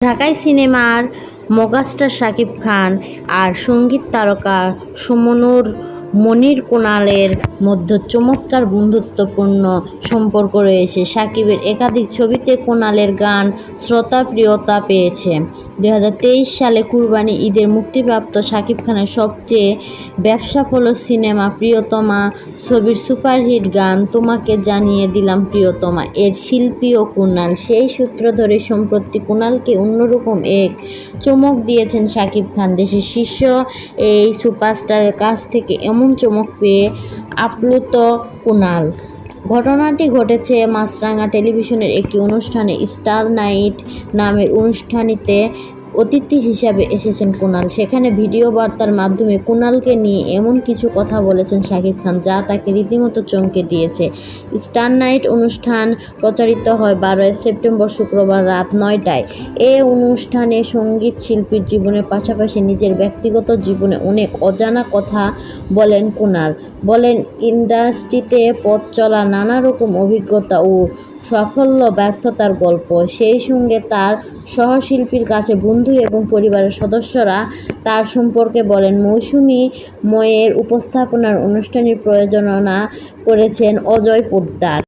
ঢাকাই সিনেমার মগাস্টার শাকিব খান আর সংগীত তারকা সুমনুর মনির কুণালের মধ্যে চমৎকার বন্ধুত্বপূর্ণ সম্পর্ক রয়েছে। সাকিবের একাধিক ছবিতে কুণালের গান শ্রোতাপ্রিয়তা পেয়েছে। দু হাজার তেইশ সালে কুরবানি ঈদের মুক্তিপ্রাপ্ত শাকিব খানের সবচেয়ে ব্যবসাফল সিনেমা প্রিয়তমা ছবির সুপারহিট গান তোমাকে জানিয়ে দিলাম প্রিয়তমা। এর শিল্পী ও কুণাল, সেই সূত্র ধরে সম্প্রতি কুণালকে অন্যরকম এক চমক দিয়েছেন শাকিব খান। দেশের শীর্ষ এই সুপারস্টারের কাছ থেকে এমন চমক পেয়ে আপ্লুত কুনাল। ঘটনাটি ঘটেছে মাছরাঙা টেলিভিশনের একটি অনুষ্ঠানে স্টার নাইট নামের অনুষ্ঠানটিতে অতিথি হিসাবে এসেছেন কুনাল। সেখানে ভিডিও বার্তার মাধ্যমে কুনালকে নিয়ে এমন কিছু কথা বলেছেন শাকিব খান, যা তাকে রীতিমতো চমকে দিয়েছে। স্টার নাইট অনুষ্ঠান প্রচারিত হয় বারোই সেপ্টেম্বর শুক্রবার রাত নয়টায়। এ অনুষ্ঠানে সংগীত শিল্পীর জীবনের পাশাপাশি নিজের ব্যক্তিগত জীবনে অনেক অজানা কথা বলেন কুনাল। বলেন, ইন্ডাস্ট্রিতে পথ চলা নানা রকম অভিজ্ঞতা ও সাফল্য, ব্যর্থতার গল্প। সেই সঙ্গে তার সহশিল্পীর কাছে বন্ধু এবং পরিবারের সদস্যরা তার সম্পর্কে বলেন, মৌসুমী ময়ের উপস্থাপনার অনুষ্ঠানের প্রযোজনা করেছেন অজয় পোদ্দার।